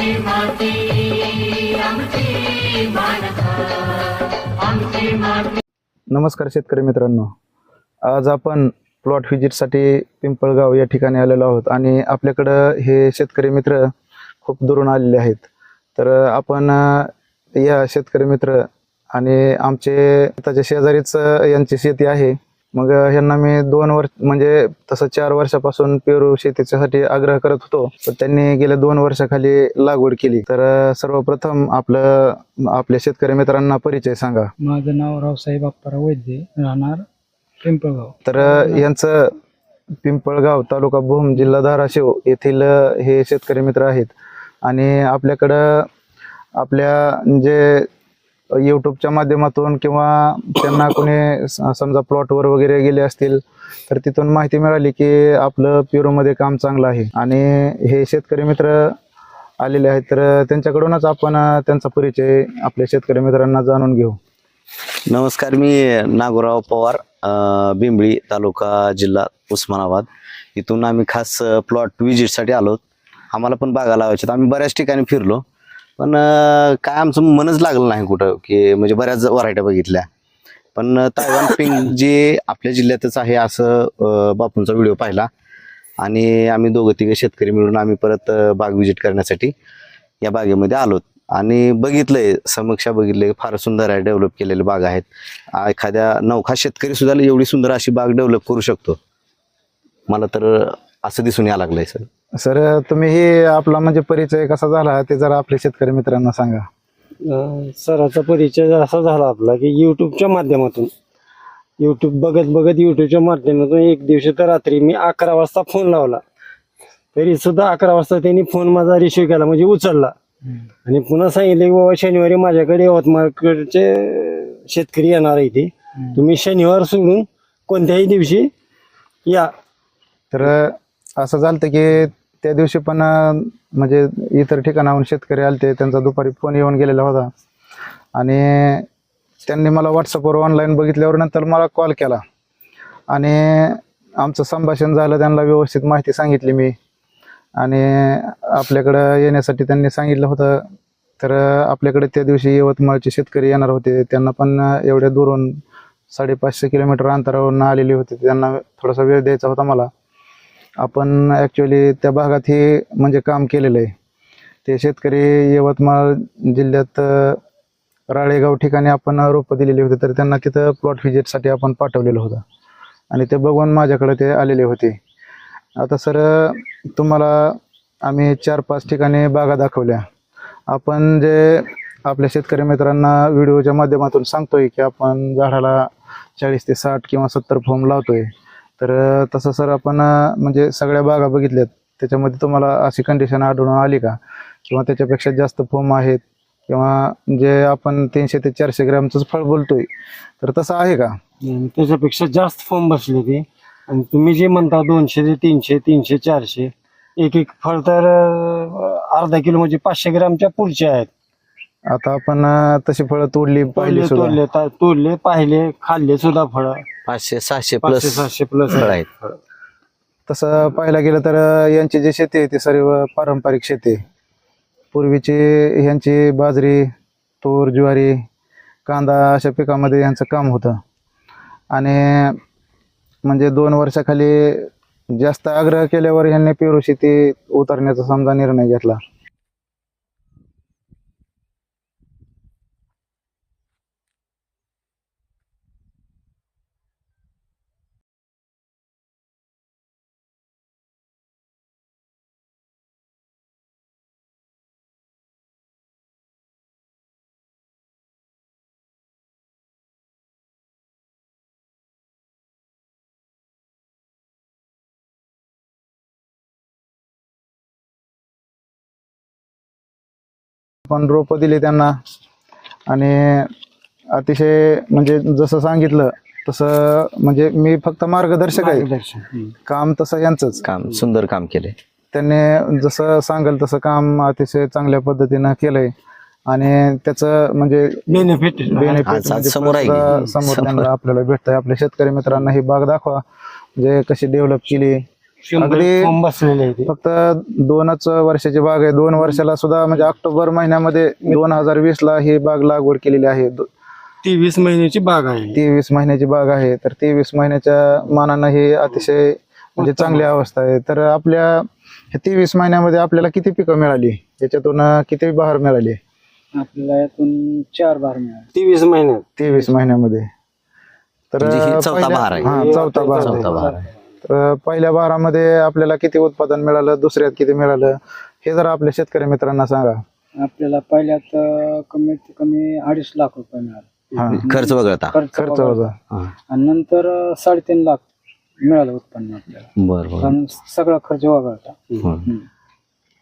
आमची माती आमची आमची माती. नमस्कार शेतकरी मित्रांनो. आज आपण प्लॉट व्हिजिटसाठी पिंपळगाव या ठिकाणी आलेलो आहोत आणि आपल्याकडं हे शेतकरी मित्र खूप दुरून आलेले आहेत. तर आपण या शेतकरी मित्र आणि आमचे त्याच्या शेजारीच यांची शेती आहे. मग ह्यांना मी दोन वर्ष म्हणजे तसं चार वर्षापासून पेरू शेतीच्यासाठी आग्रह करत होतो. पण त्यांनी गेल्या दोन वर्षाखाली लागवड केली. तर सर्वप्रथम आपलं आपल्या शेतकरी मित्रांना परिचय सांगा. माझं नाव रावसाहेब अप्पाराव वैद्य राहणार पिंपळगाव. तर यांचं पिंपळगाव तालुका भूम जिल्हा धाराशिव येथील हे शेतकरी मित्र आहेत. आणि आपल्याकडं आपल्या जे यूट्यूबच्या माध्यमातून किंवा त्यांना कोणी स- समजा प्लॉटवर वगैरे गेले असतील तर तिथून माहिती मिळाली की आपलं प्युरोमध्ये काम चांगलं आहे. आणि हे शेतकरी मित्र आलेले आहेत तर त्यांच्याकडूनच आपण त्यांचा परिचय आपल्या शेतकरी मित्रांना जाणून घेऊ. नमस्कार मी नागोराव पवार बिंबळी तालुका जिल्हा उस्मानाबाद. इथून आम्ही खास प्लॉट विजिटसाठी आलो. आम्हाला पण बागा लावायचे आम्ही बऱ्याच ठिकाणी फिरलो. पण काय आमचं मनच लागलं नाही कुठं की म्हणजे बऱ्याच व्हरायट्या बघितल्या. पण तायवान पिंक जे आपल्या जिल्ह्यातच आहे असं बापूंचा व्हिडिओ पाहिला. आणि आम्ही दोघं तिघं शेतकरी मिळून आम्ही परत बाग विजिट करण्यासाठी या बागेमध्ये आलोत आणि बघितलंय समीक्षा बघितले फार सुंदर आहे डेव्हलप केलेले बाग आहेत. एखाद्या नौखा शेतकरी सुद्धा एवढी सुंदर अशी बाग डेव्हलप करू शकतो. मला तर असं दिसून या लागलंय सर. सर तुम्ही हे आपला म्हणजे परिचय कसा झाला ते जरा आपल्या शेतकरी मित्रांना सांगा. अं, सराचा परिचय असा झाला आपला की यूट्यूबच्या माध्यमातून यूट्यूब बघत बघत यूट्यूबच्या माध्यमातून एक दिवशी तर रात्री मी अकरा वाजता फोन लावला. तरी सुद्धा अकरा वाजता त्यांनी फोन माझा रिसिव्ह केला म्हणजे उचलला. आणि पुन्हा सांगितले की बाबा शनिवारी माझ्याकडे यवतमाळकडचे शेतकरी येणार आहे इथे. तुम्ही शनिवार सोडून कोणत्याही दिवशी या. तर असं झालं की त्या दिवशी पण म्हणजे इतर ठिकाणाहून शेतकरी आले ते त्यांचा दुपारी फोन येऊन गेलेला होता. आणि त्यांनी मला व्हॉट्सअपवर ऑनलाईन बघितल्यावर नंतर मला कॉल केला. आणि आमचं संभाषण झालं त्यांना व्यवस्थित माहिती सांगितली मी. आणि आपल्याकडं येण्यासाठी त्यांनी सांगितलं होतं तर आपल्याकडे त्या दिवशी यवतमाळचे शेतकरी येणार होते. त्यांना पण एवढ्या दूरून साडेपाचशे किलोमीटर अंतरावरून आलेले होते. त्यांना थोडासा वेळ द्यायचा होता मला. आपण ॲक्च्युली त्या भागात हे म्हणजे काम केलेलं आहे. ते शेतकरी यवतमाळ जिल्ह्यात राळेगाव ठिकाणी आपण रोपं दिलेली होती तर त्यांना तिथं प्लॉट व्हिजिटसाठी आपण पाठवलेलं होतं. आणि ते बघून माझ्याकडे ते आलेले होते. आता सर तुम्हाला आम्ही चार पाच ठिकाणी बागा दाखवल्या. आपण जे आपल्या शेतकरी मित्रांना व्हिडिओच्या माध्यमातून सांगतोय की आपण झाडाला चाळीस ते साठ किंवा सत्तर फॉर्म लावतोय. तर तसं सर आपण म्हणजे सगळ्या बागा बघितल्यात त्याच्यामध्ये तुम्हाला अशी कंडिशन आढळून आली का? किंवा त्याच्यापेक्षा जास्त फोम आहेत किंवा जे आपण तीनशे ते चारशे ग्रॅमचंच फळ बोलतोय तर तसं आहे का? त्याच्यापेक्षा जास्त फॉर्म बसले ते. आणि तुम्ही जे म्हणता दोनशे ते तीनशे तीनशे चारशे एक एक फळ तर अर्धा किलो म्हणजे पाचशे ग्रॅमच्या पुढचे आहेत. आता आपण अ, तशी फळं तोडली पाहिली तोडले सुद्धा. तोडले ता- तोडले पाहिले खाल्ले सुद्धा फळ. पाचशे सहाशे पाचशे प्लस सहाशे प्लस फळ आहेत. तसं पाहायला गेलं तर अ, यांची जी शेती आहे ती सर्व पारंपरिक शेती आहे. पूर्वीची ह्यांची बाजरी तूर ज्वारी कांदा अशा पिकामध्ये यांचं काम होतं. आणि म्हणजे दोन वर्षाखाली जास्त आग्रह केल्यावर यांनी पेरू शेती उतरण्याचा समजा निर्णय घेतला. पण रोपं दिली त्यांना. आणि अतिशय म्हणजे जसं सांगितलं तसं म्हणजे मी फक्त मार्गदर्शक आहे. काम तसं यांचंच. काम सुंदर काम केले त्यांनी जसं सांगेल तसं काम अतिशय चांगल्या पद्धतीनं केलंय. आणि त्याचं म्हणजे बेनिफिट बेनिफिट आज- आज समोर त्यांना आपल्याला भेटतंय. आपल्या शेतकरी मित्रांना ही बाग दाखवा. म्हणजे कशी डेव्हलप केली. अगदी बसलेले आहे ते. फक्त दोनच वर्षाची बाग आहे. दोन वर्षाला सुद्धा म्हणजे ऑक्टोबर महिन्यामध्ये दोन हजार वीस ला ही बाग लागवड केलेली आहे. तेवीस महिन्याची बाग आहे. तेवीस महिन्याची बाग आहे. तर तेवीस महिन्याच्या मानानं ही अतिशय म्हणजे चांगली अवस्था आहे. तर आपल्या तेवीस महिन्यामध्ये आपल्याला किती पिकं मिळाली? याच्यातून किती बहार मिळाली? आपल्याला यातून चार बार मिळाले. तेवीस महिन्यात. तेवीस महिन्यामध्ये. तर म्हणजे ही चौथा बहार आहे. पहिल्या बहारामध्ये आपल्याला किती उत्पादन मिळालं दुसऱ्यात किती मिळालं हे जर आपल्या शेतकरी मित्रांना सांगा. आपल्याला पहिल्यात अं, कमीत कमी अडीच लाख रुपये मिळाले. खर्च वगळता. खर्च आणि नंतर अं, साडेतीन लाख मिळालं उत्पन्न आपल्याला. बर बर. कारण सगळा खर्च वगळता.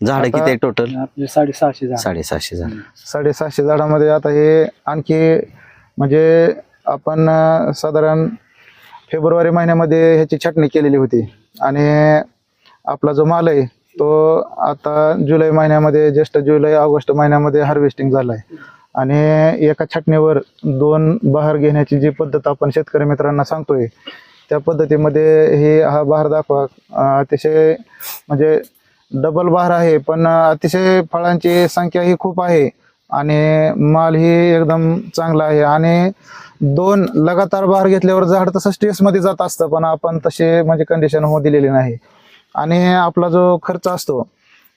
झाड किती टोटल आपले साडेसहाशे झाड. साडेसहाशे झाड. साडेसहाशे झाडामध्ये आता हे आणखी म्हणजे आपण अं, साधारण फेब्रुवारी महिन्यामध्ये ह्याची छाटणी केलेली होती. आणि आपला जो माल आहे तो आता जुलै महिन्यामध्ये ज्येष्ठ जुलै ऑगस्ट महिन्यामध्ये हार्वेस्टिंग झाला आहे आणि एका छाटणीवर दोन बहार घेण्याची जी पद्धत आपण शेतकरी मित्रांना सांगतोय त्या पद्धतीमध्ये हे हा बहार दाखवा. अतिशय म्हणजे डबल बहार आहे पण अतिशय फळांची संख्या ही खूप आहे. आणि माल ही एकदम चांगला आहे. आणि दोन लगातार बहार घेतल्यावर झाड तसं स्ट्रेसमध्ये जात असतं पण आपण तसे म्हणजे कंडिशन होऊ दिलेली नाही. आणि आपला जो खर्च असतो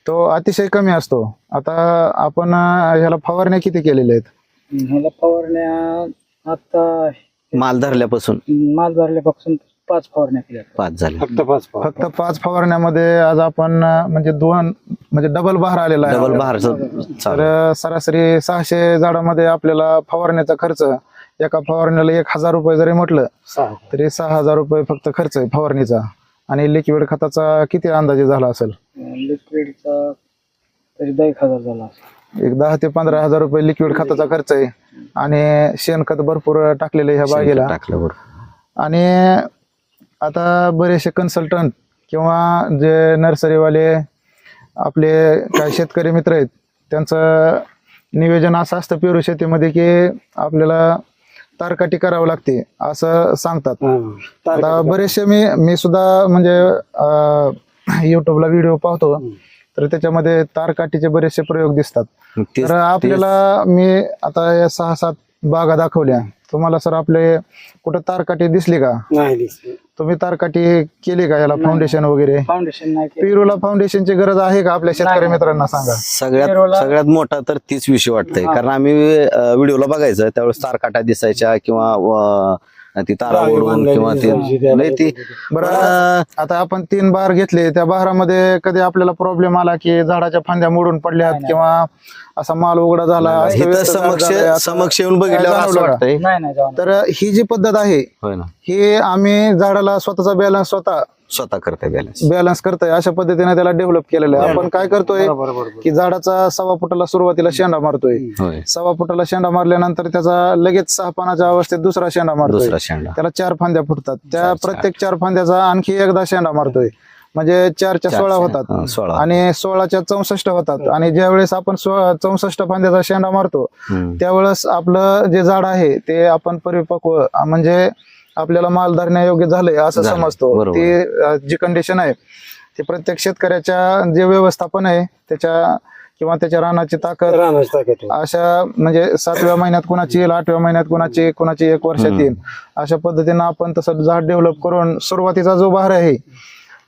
तो अतिशय कमी असतो. आता आपण ह्याला फवारण्या किती केलेल्या आहेत? ह्याला फवारण्या आता माल धरल्यापासून. माल धरल्यापासून पाच फवारण्या केल्या पाच झाले. फक्त पाच पाच फक्त पाच फवारण्यामध्ये आज आपण अं, म्हणजे दोन म्हणजे डबल बहार आलेला आहे डबल. बहारचं तर सरासरी सहाशे झाडामध्ये आपल्याला फवारण्याचा खर्च एका फवारण्याला एक हजार रुपये जरी म्हटलं सहा. तरी सहा हजार रुपये फक्त खर्च आहे फवारणीचा. आणि लिक्विड खताचा किती अंदाजे झाला असेल? लिक्विडचा तरी दहा एक हजार झाला असेल. एक दहा ते पंधरा हजार रुपये लिक्विड खताचा खर्च आहे. आणि शेणखत भरपूर टाकलेलं आहे ह्या बागेला. टाकलं बरोबर आणि आता बरेचसे कन्सल्टंट किंवा जे नर्सरीवाले आपले काही शेतकरी मित्र आहेत त्यांचं नियोजन असं असतं पेरू शेतीमध्ये की आपल्याला तारकाटी करावं लागते असं सांगतात हा. आता बरेचसे मी मी सुद्धा म्हणजे युट्यूबला व्हिडिओ पाहतो तर त्याच्यामध्ये तारकाटीचे बरेचसे प्रयोग दिसतात तर आपल्याला मी आता या सहा सात बागा दाखवल्या. तुम्हाला सर आपले कुठं तारकाटी दिसली का? नाही दिसली. तुम्ही तारकाटी केली का याला फाउंडेशन वगैरे? फाउंडेशन नाही केलं. पेरूला फाउंडेशनची गरज आहे का आपल्या शेतकरी मित्रांना सांगा? सगळ्यात सगळ्यात मोठा तर तीच विषय वाटतंय. कारण आम्ही व्हिडिओला बघायचं त्यावेळेस तारकाटा दिसायच्या किंवा ती तारा ओढून किंवा ती. लय ती बरं आता आपण तीन बहार घेतले त्या बहारामध्ये कधी आपल्याला प्रॉब्लेम आला की झाडाच्या फांद्या मोडून पडल्यात किंवा असा माल उघडा झाला समक्ष समक्ष येऊन नाही नाही जाऊन तर ही जी पद्धत आहे ही आम्ही झाडाला स्वतःचा बॅलन्स स्वतः स्वतः करते बॅलन्स बॅलन्स करतोय. अशा पद्धतीने त्याला डेव्हलप केलेलं आहे. आपण काय करतोय? की झाडाचा सव्वा फुटाला सुरुवातीला शेंडा मारतोय. सव्वा फुटाला शेंडा मारल्यानंतर त्याचा लगेच सहा पानाच्या अवस्थेत दुसरा शेंडा मारतोय. दुसरा शेंडा. त्याला चार फांद्या फुटतात. त्या प्रत्येक चार फांद्याचा आणखी एकदा शेंडा मारतोय. म्हणजे चारच्या सोळा होतात. सोळा. आणि सोळाच्या चौसष्ट होतात. आणि ज्या वेळेस आपण चौसष्ट फांद्याचा शेंडा मारतो. त्यावेळेस आपलं जे झाड आहे ते आपण परिपक्व म्हणजे आपल्याला माल धरण्यायोग्य झालंय असं समजतो. ती जी कंडिशन आहे ती प्रत्येक शेतकऱ्याच्या जे व्यवस्थापन आहे त्याच्या किंवा त्याच्या रानाची ताकद राहण्याची ताकद आहे. अशा म्हणजे सातव्या महिन्यात कुणाची येईल आठव्या महिन्यात कुणाची कुणाची एक वर्षात येईल अशा पद्धतीनं आपण तसं झाड डेव्हलप करून सुरुवातीचा जो बहार आहे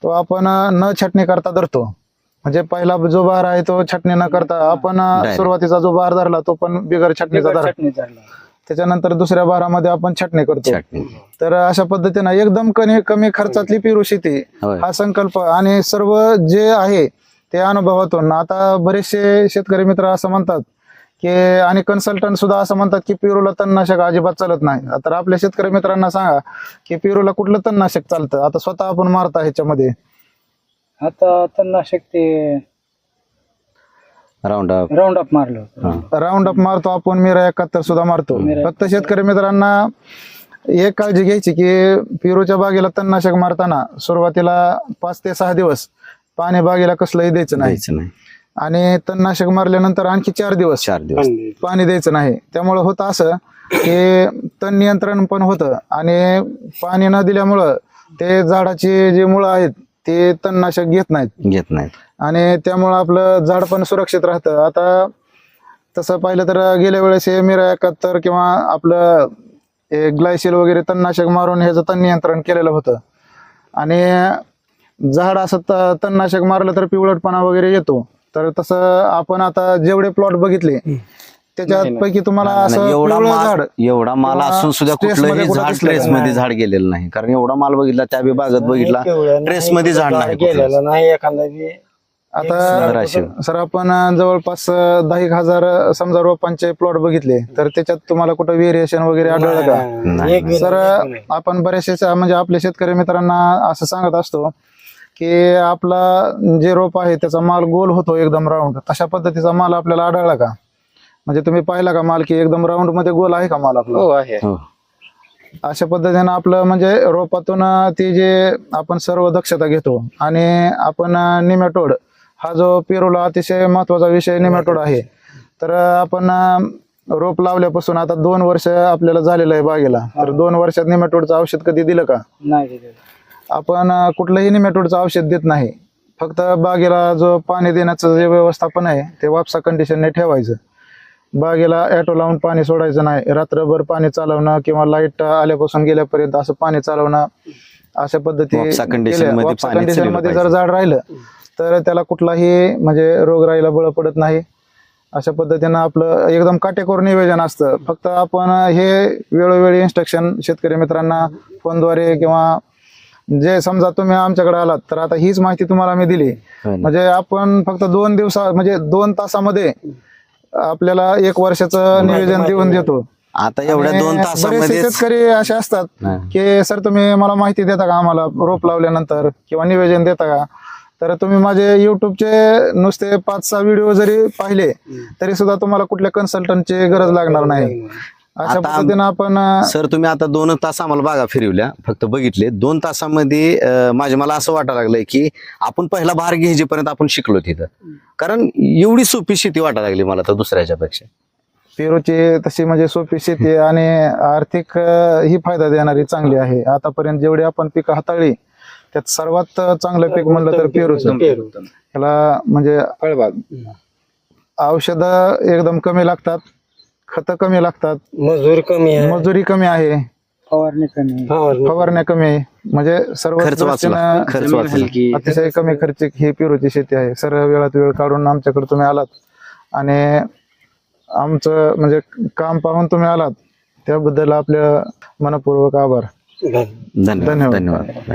तो आपण न छटणी करता धरतो म्हणजे पहिला जो बहार आहे तो छटणी न करता आपण. सुरुवातीचा जो बहार धरला तो पण बिगर छटणीचा धरला त्याच्यानंतर दुसऱ्या बहारामध्ये आपण छटणी करतो. तर अशा पद्धतीनं एकदम कमी कमी खर्चातली पेरू शेती होय. हा संकल्प आणि सर्व जे आहे ते अनुभवातून. आता बरेचसे शेतकरी मित्र असं म्हणतात की आणि कन्सल्टंट सुद्धा असं म्हणतात की पेरूला तणनाशक अजिबात चालत नाही. तर आपल्या शेतकरी मित्रांना सांगा की पेरूला कुठलं तणनाशक चालतं? आता स्वतः आपण मारता ह्याच्यामध्ये. आता तणनाशक ते राऊंड अप राऊंड अप मारलं होतं. राऊंड अप मारतो आपण मिरा एकाहत्तर सुद्धा मारतो. फक्त शेतकरी मित्रांना एक काळजी घ्यायची की पेरूच्या बागेला तणनाशक मारताना सुरुवातीला पाच ते सहा दिवस पाणी बागेला कसलंही द्यायचं नाही. द्यायचं नाही. आणि तणनाशक मारल्यानंतर आणखी चार दिवस चार दिवस. पाणी द्यायचं नाही. त्यामुळे होतं असं की तण नियंत्रण पण होतं आणि पाणी न दिल्यामुळं ते झाडाची जी मुळं आहेत ते तणनाशक घेत नाहीत. घेत नाहीत. आणि त्यामुळं आपलं झाड पण सुरक्षित राहतं. आता तसं पाहिलं तर गेल्या वेळेस हे मिरा एकाहत्तर किंवा आपलं ग्लायसिल वगैरे तणनाशक मारून ह्याचं तण नियंत्रण केलेलं होतं. आणि झाड असं त- तणनाशक मारलं तर पिवळटपणा वगैरे येतो. तर तसं आपण आता जेवढे प्लॉट बघितले त्याच्यात पैकी तुम्हाला असं एवढा पिवळं माल झाड एवढा माल किंवा असून सुद्धा stress कुठलंही मध्ये कुठं झाड दिसलं ट्रेस? मध्ये झाड गेलेलं नाही कारण एवढा माल बघितला त्या विभागात बघितला ट्रेस मध्ये झाड नाही गेलेलं. नाही एखादा बी आता. सर आपण अं, जवळपास अं, दहा एक हजार अं, समजा रोपांचे प्लॉट बघितले तर त्याच्यात तुम्हाला कुठं व्हेरिएशन वगैरे आढळलं का नाही, एक बी सर नाही, एक बी नाही. आपण बरेचसे म्हणजे आपल्या शेतकरी मित्रांना असं सांगत असतो की आपला जे रोप आहे त्याचा माल गोल होतो एकदम राऊंड तशा पद्धतीचा माल आपल्याला आढळला का म्हणजे तुम्ही पाहिला का माल की एकदम राऊंडमध्ये गोल आहे का माल आपला? हो आहे. हो. अशा पद्धतीनं आपलं म्हणजे रोपातून ते जे आपण सर्व दक्षता घेतो आणि आपण निमॅटोड हा जो पेरूला अतिशय महत्त्वाचा विषय निमॅटोड आहे. तर आपण रोप लावल्यापासून आता दोन वर्ष आपल्याला झालेलं आहे बागेला. तर दोन वर्षात निमॅटोडचं औषध कधी दिलं का? नाही दिलेलं. आपण कुठलंही निमॅटोडचं औषध देत नाही. फक्त बागेला जो पाणी देण्याचं जे व्यवस्थापन आहे ते वापसा कंडिशनने ठेवायचं. बागेला ॲटो लावून पाणी सोडायचं नाही रात्रभर पाणी चालवणं किंवा लाइट आल्यापासून गेल्यापर्यंत असं पाणी चालवणं अशा पद्धती वापसा condition केल्या. मध्ये जर. झाड राहिलं तर त्याला कुठलाही म्हणजे रोगराईला बळ पडत नाही अशा पद्धतीनं आपलं एकदम काटेकोर नियोजन असतं फक्त आपण हे वेळोवेळी इन्स्ट्रक्शन शेतकरी मित्रांना फोनद्वारे किंवा जे समजा तुम्ही आमच्याकडे आलात तर आता हीच माहिती तुम्हाला मी दिली हो. म्हणजे आपण फक्त दोन दिवसा म्हणजे दोन तासामध्ये आपल्याला एक वर्षाचं नियोजन देऊन देतो. आता एवढ्या दोन तासामध्ये शेतकरी असे असतात. की सर तुम्ही मला माहिती देता का आम्हाला रोप लावल्यानंतर किंवा नियोजन देता का? तर तुम्ही माझे युट्यूबचे नुसते पाच सहा व्हिडिओ जरी पाहिले तरी सुद्धा तुम्हाला कुठल्या कन्सल्टंटची गरज लागणार नाही. अशा आता आम- पद्धतीनं आपण अं, सर तुम्ही आता दोन तास आम्हाला बागा फिरवल्या फक्त बघितले. दोन तासामध्ये अं, माझे मला असं वाटायला लागलंय की आपण पहिला भार घ्यायचेपर्यंत आपण शिकलो तिथं. कारण एवढी सोपी शेती वाटायला लागली मला तर दुसऱ्याच्या पेक्षा पेरूची तशी म्हणजे सोपी शेती आणि आर्थिक अं, ही फायदा देणारी चांगली आहे. आतापर्यंत जेवढी आपण पिकं हाताळली त्यात सर्वात चांगलं पीक म्हणलं तर पेरूच. पेरू. त्याला म्हणजे औषध एकदम कमी लागतात. खतं कमी लागतात. मजूर कमी आहे. मजुरी कमी आहे. फवारणी कमी फवारणी. फवारण्या कमी आहे. म्हणजे सर्व खर्च वाचला. खर्च वाचला. अतिशय कमी खर्चिक ही पेरूची शेती आहे. सर्व वेळात वेळ काढून आमच्याकडे तुम्ही आलात. आणि आमचं म्हणजे काम पाहून तुम्ही आलात. त्याबद्दल आपल्या मनपूर्वक आभार. धन्यवाद. धन्यवाद.